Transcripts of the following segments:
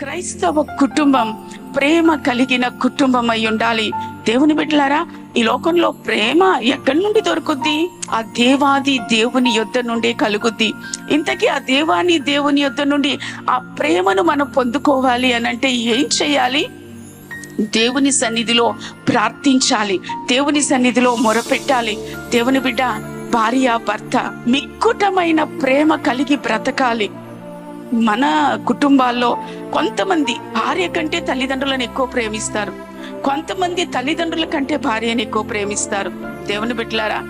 క్రైస్తవ కుటుంబం ప్రేమ కలిగిన కుటుంబం అయి ఉండాలి. దేవుని బిడ్డలారా ఈ లోకంలో ప్రేమ ఎక్కడి నుండి దొరుకుద్ది? ఆ దేవాది దేవుని యొద్ద నుండే కలుగుద్ది. ఇంతకీ ఆ దేవాని దేవుని యొద్ద నుండి ఆ ప్రేమను మనం పొందుకోవాలి అని అంటే ఏం చేయాలి? దేవుని సన్నిధిలో ప్రార్థించాలి. దేవుని సన్నిధిలో మొరపెట్టాలి. దేవుని బిడ్డ భార్య భర్త మిక్కుటమైన ప్రేమ కలిగి బ్రతకాలి. మన కుటుంబాల్లో కొంతమంది భార్య కంటే తల్లిదండ్రులను ఎక్కువ ప్రేమిస్తారు. కొంతమంది తల్లిదండ్రుల కంటే భార్యని ఎక్కువ ప్రేమిస్తారు. దేవుని బిడ్డలారా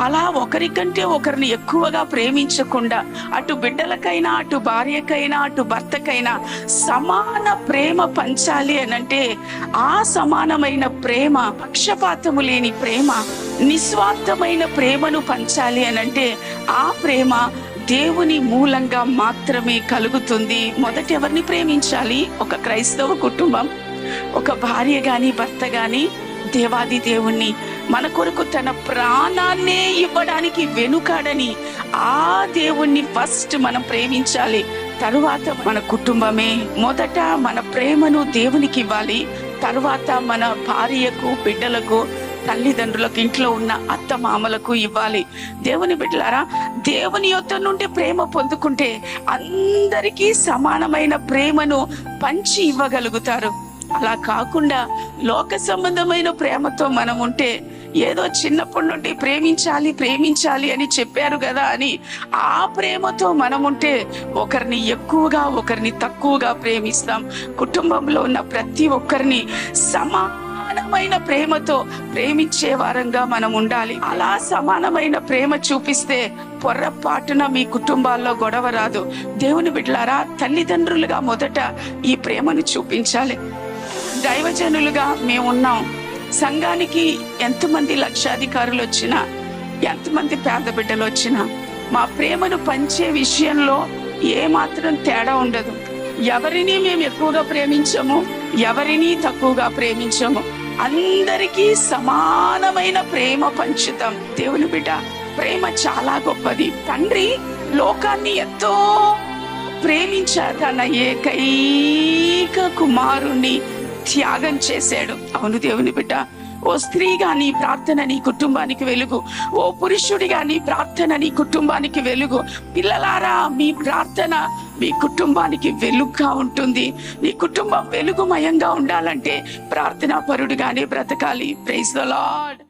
అలా ఒకరికంటే ఒకరిని ఎక్కువగా ప్రేమించకుండా అటు బిడ్డలకైనా అటు భార్యకైనా అటు భర్తకైనా సమాన ప్రేమ పంచాలి అనంటే ఆ సమానమైన ప్రేమ పక్షపాతము లేని ప్రేమ నిస్వార్థమైన ప్రేమను పంచాలి అనంటే ఆ ప్రేమ దేవుని మూలంగా మాత్రమే కలుగుతుంది. మొదట ఎవరిని ప్రేమించాలి? ఒక క్రైస్తవ కుటుంబం ఒక భార్య గాని భర్త గాని దేవాది దేవుణ్ణి. మన కొరకు తన ప్రాణాన్నే ఇవ్వడానికి వెనుకాడని ఆ దేవుణ్ణి ఫస్ట్ మనం ప్రేమించాలి. తరువాత మన కుటుంబమే. మొదట మన ప్రేమను దేవునికి ఇవ్వాలి. తరువాత మన భార్యకు బిడ్డలకు తల్లిదండ్రులకు ఇంట్లో ఉన్న అత్త మామలకు ఇవ్వాలి. దేవుని బిడ్డలారా దేవుని యొక్క నుండి ప్రేమ పొందుకుంటే అందరికీ సమానమైన ప్రేమను పంచి ఇవ్వగలుగుతారు. అలా కాకుండా లోక సంబంధమైన ప్రేమతో మనం ఉంటే ఏదో చిన్నప్పటి నుండి ప్రేమించాలి ప్రేమించాలి అని చెప్పారు కదా అని ఆ ప్రేమతో మనం ఉంటే ఒకరిని ఎక్కువగా ఒకరిని తక్కువగా ప్రేమిస్తాం. కుటుంబంలో ఉన్న ప్రతి ఒక్కరిని సమా సమానమైన ప్రేమతో ప్రేమించే వారంగా మనం ఉండాలి. అలా సమానమైన ప్రేమ చూపిస్తే పొర్రపాటున మీ కుటుంబాల్లో గొడవ రాదు. దేవుని బిడ్డలారా తల్లిదండ్రులుగా మొదట ఈ ప్రేమను చూపించాలి. దైవజనులుగా మేమున్నాం. సంఘానికి ఎంతమంది లక్షాధికారులు వచ్చినా ఎంతమంది పేద బిడ్డలు వచ్చినా మా ప్రేమను పంచే విషయంలో ఏమాత్రం తేడా ఉండదు. ఎవరిని మేము ఎక్కువగా ప్రేమించము? ఎవరిని తక్కువగా ప్రేమించము? అందరికీ సమానమైన ప్రేమ పంచుతాం. దేవుని బిడ్డ ప్రేమ చాలా గొప్పది. తండ్రి లోకాన్ని ఎంతో ప్రేమించారు తన ఏకైక కుమారుణ్ణి త్యాగం చేశాడు. అవును దేవుని బిడ్డ ఓ స్త్రీగా నీ ప్రార్థన నీ కుటుంబానికి వెలుగు. ఓ పురుషుడిగా నీ ప్రార్థన నీ కుటుంబానికి వెలుగు. పిల్లలారా మీ ప్రార్థన మీ కుటుంబానికి వెలుగుగా ఉంటుంది. నీ కుటుంబం వెలుగుమయంగా ఉండాలంటే ప్రార్థనా పరుడుగానే బ్రతకాలి. Praise the lord